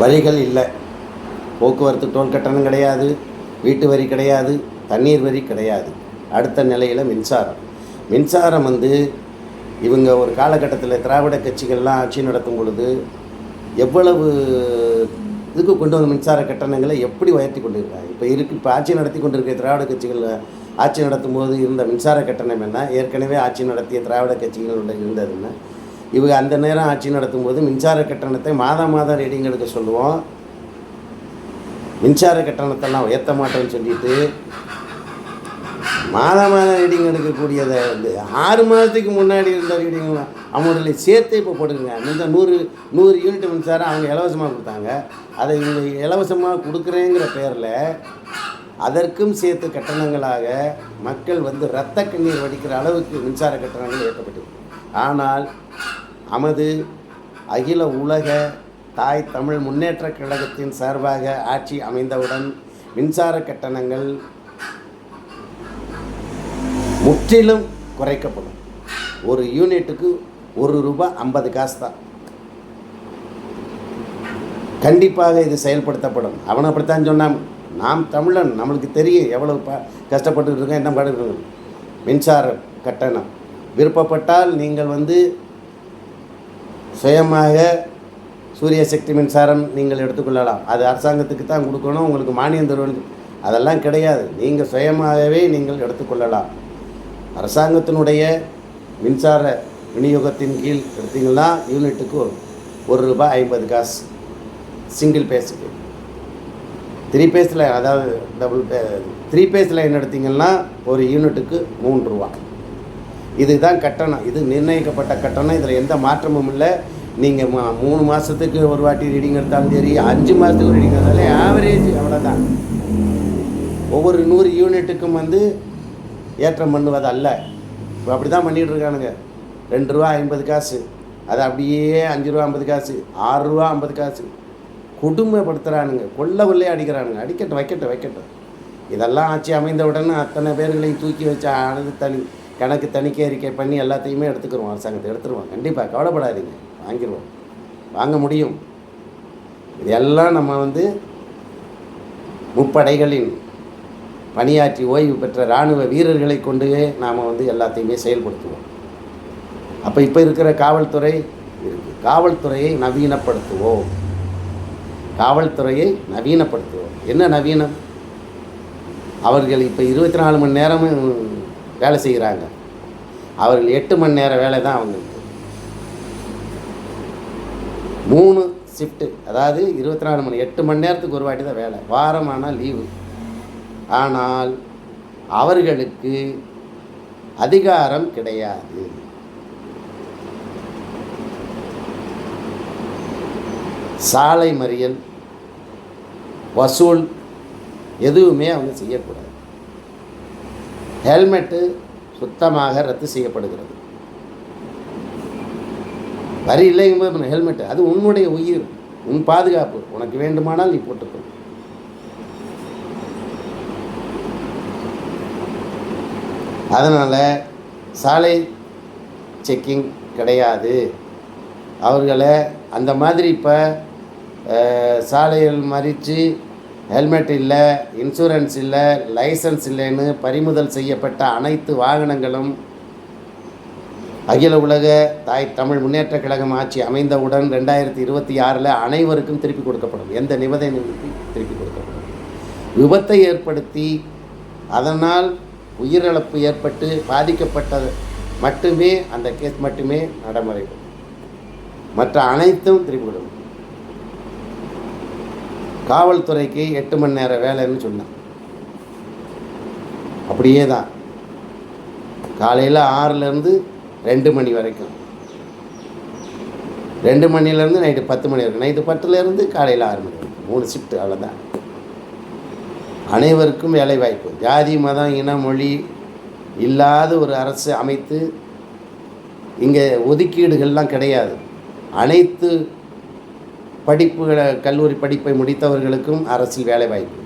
வரிகள் இல்லை. போக்குவரத்து டோல் கட்டணம் கிடையாது வீட்டு வரி கிடையாது தண்ணீர் வரி கிடையாது. அடுத்த நிலையில் மின்சாரம். மின்சாரம் வந்து இவங்க ஒரு காலகட்டத்தில் திராவிட கட்சிகள்லாம் ஆட்சி நடத்தும் பொழுது எவ்வளவு இதுக்கு கொண்டு வந்த மின்சார கட்டணங்களை எப்படி உயர்த்தி கொண்டிருக்காங்க? இப்போ இருக்கு இப்போ ஆட்சி நடத்தி கொண்டிருக்கிற திராவிட கட்சிகள் ஆட்சி நடத்தும் போது இருந்த மின்சார கட்டணம் என்ன? ஏற்கனவே ஆட்சி நடத்திய திராவிட கட்சிகள் இருந்ததுன்னா இவங்க அந்த நேரம் ஆட்சி நடத்தும் போது மின்சார கட்டணத்தை மாதம் மாதம் ரீடிங் எடுக்க சொல்லுவோம். மின்சார கட்டணத்தெல்லாம் உயர்த்த மாட்டோம்னு சொல்லிட்டு மாதம் மாதம் ரீடிங் எடுக்கக்கூடியதை வந்து ஆறு மாதத்துக்கு முன்னாடி இருந்த ரீடிங்லாம் அவங்களுடைய சேர்த்து இப்போ போட்டுக்கோங்க. இந்த நூறு நூறு யூனிட் மின்சாரம் அவங்க இலவசமாக கொடுத்தாங்க. அதை இவங்க இலவசமாக கொடுக்குறேங்கிற பேரில் அதற்கும் சேர்த்து கட்டணங்களாக மக்கள் வந்து இரத்த கண்ணீர் வடிக்கிற அளவுக்கு மின்சார கட்டணங்கள் ஏற்றப்பட்டது ஆனால் நமது அகில உலக தாய் தமிழ் முன்னேற்றக் கழகத்தின் சார்பாக ஆட்சி அமைந்தவுடன் மின்சார கட்டணங்கள் முற்றிலும் குறைக்கப்படும். ஒரு யூனிட்டுக்கு ஒரு ரூபாய் ஐம்பது காசு தான். கண்டிப்பாக இது செயல்படுத்தப்படும். அவனை அப்படித்தான் சொன்னான். நாம் தமிழன் நம்மளுக்கு தெரியும் எவ்வளவு ப கஷ்டப்பட்டு இருக்கோம் என்ன பாடுறோம் மின்சார கட்டணம். விருப்பப்பட்டால் நீங்கள் வந்து சுயமாக சூரிய சக்தி மின்சாரம் நீங்கள் எடுத்துக்கொள்ளலாம். அது அரசாங்கத்துக்கு தான் கொடுக்கணும் உங்களுக்கு மானியம் தருவது அதெல்லாம் கிடையாது. நீங்கள் சுயமாகவே நீங்கள் எடுத்துக்கொள்ளலாம். அரசாங்கத்தினுடைய மின்சார விநியோகத்தின் கீழ் எடுத்தீங்கன்னா யூனிட்டுக்கு ஒரு ரூபாய் ஐம்பது காசு. சிங்கிள் பேஸுக்கு. த்ரீ பேஸில் அதாவது double phase three phase line எடுத்தீங்கன்னா ஒரு யூனிட்டுக்கு மூன்று ரூபா. இதுதான் கட்டணம். இது நிர்ணயிக்கப்பட்ட கட்டணம். இதில் எந்த மாற்றமும் இல்லை. நீங்கள் மா மூணு மாதத்துக்கு ஒரு வாட்டி ரீடிங் எடுத்தாலும் சரி அஞ்சு மாதத்துக்கு ஒரு ரீடிங் எடுத்தாலும் ஆவரேஜ் அவ்வளோதான் ஒவ்வொரு நூறு யூனிட்டுக்கும் வந்து ஏற்றம் பண்ணுவது அல்ல. இப்போ அப்படி தான் பண்ணிகிட்ருக்கானுங்க ரெண்டு ரூபா ஐம்பது காசு. அது அப்படியே அஞ்சு ரூபா ஐம்பது காசு ஆறு ரூபா ஐம்பது காசு. கொடுமைப்படுத்துகிறானுங்க கொல்ல கொள்ளையே அடிக்கிறானுங்க. அடிக்கட்டும் வைக்கட்டும் வைக்கட்டும். இதெல்லாம் ஆட்சி அமைந்தவுடன் அத்தனை பேர்களையும் தூக்கி வச்சு அணுகு தனி கணக்கு தணிக்கை அறிக்கை பண்ணி எல்லாத்தையுமே எடுத்துக்கிறோம் அரசாங்கத்தை எடுத்துருவோம். கண்டிப்பாக கவலைப்படாதீங்க. வாங்கிடுவோம் வாங்க முடியும். இதெல்லாம் நம்ம வந்து முப்படைகளின் பணியாற்றி ஓய்வு பெற்ற இராணுவ வீரர்களை கொண்டு நாம் வந்து எல்லாத்தையுமே செயல்படுத்துவோம். அப்போ இப்போ இருக்கிற காவல்துறை இருக்குது காவல்துறையை நவீனப்படுத்துவோம். காவல்துறையை நவீனப்படுத்துவோம். என்ன நவீனம்? அவர்கள் இப்போ இருபத்தி நாலு மணி நேரமும் வேலை செய்கிறாங்க அவர்கள் எட்டு மணி நேர வேலை தான் அவங்களுக்கு. மூணு ஷிஃப்ட்டு அதாவது இருபத்தி நாலு மணி எட்டு மணி நேரத்துக்கு ஒரு வாட்டி தான் வேலை. வாரம் ஆனால் லீவு ஆனால் அவர்களுக்கு அதிகாரம் கிடையாது. சாலை மறியல் வசூல் எதுவுமே அவங்க செய்யக்கூடாது. ஹெல்மெட்டு சுத்தமாக ரத்து செய்யப்படுகிறது. வரி இல்லைங்கும்போது ஹெல்மெட்டு அது உன்னுடைய உயிர் உன் பாதுகாப்பு. உனக்கு வேண்டுமானால் நீ போட்டுக்கணும் அதனால் சாலை செக்கிங் கிடையாது. அவர்களை அந்த மாதிரி இப்போ சாலைகள் மறித்து ஹெல்மெட் இல்லை இன்சூரன்ஸ் இல்லை லைசன்ஸ் இல்லைன்னு பறிமுதல் செய்யப்பட்ட அனைத்து வாகனங்களும் அகில உலக தாய் தமிழ் முன்னேற்றக் கழகம் ஆட்சி அமைந்தவுடன் ரெண்டாயிரத்தி இருபத்தி ஆறில் அனைவருக்கும் திருப்பி கொடுக்கப்படும். எந்த நிபந்தனைக்கு திருப்பி கொடுக்கப்படும். விபத்தை ஏற்படுத்தி அதனால் உயிரிழப்பு ஏற்பட்டு பாதிக்கப்பட்டது மட்டுமே அந்த கேஸ் மட்டுமே நடைமுறைப்படும் மற்ற அனைத்தும் திருப்பி கொடுக்கும். காவல்துறைக்கு எட்டு மணி நேரம் வேலைன்னு சொன்னேன். அப்படியே தான். காலையில் ஆறுலேருந்து ரெண்டு மணி வரைக்கும். ரெண்டு மணிலேருந்து நைட்டு பத்து மணி வரைக்கும். நைட்டு பத்துலேருந்து காலையில் ஆறு மணி வரைக்கும். மூணு ஷிஃப்ட் அவ்வளோதான் அனைவருக்கும் வேலை வாய்ப்பு ஜாதி மதம் இன மொழி இல்லாத ஒரு அரசு அமைத்து இங்கே ஒதுக்கீடுகள்லாம் கிடையாது. அனைத்து படிப்புகளை கல்லூரி படிப்பை முடித்தவர்களுக்கும் அரசில் வேலைவாய்ப்பு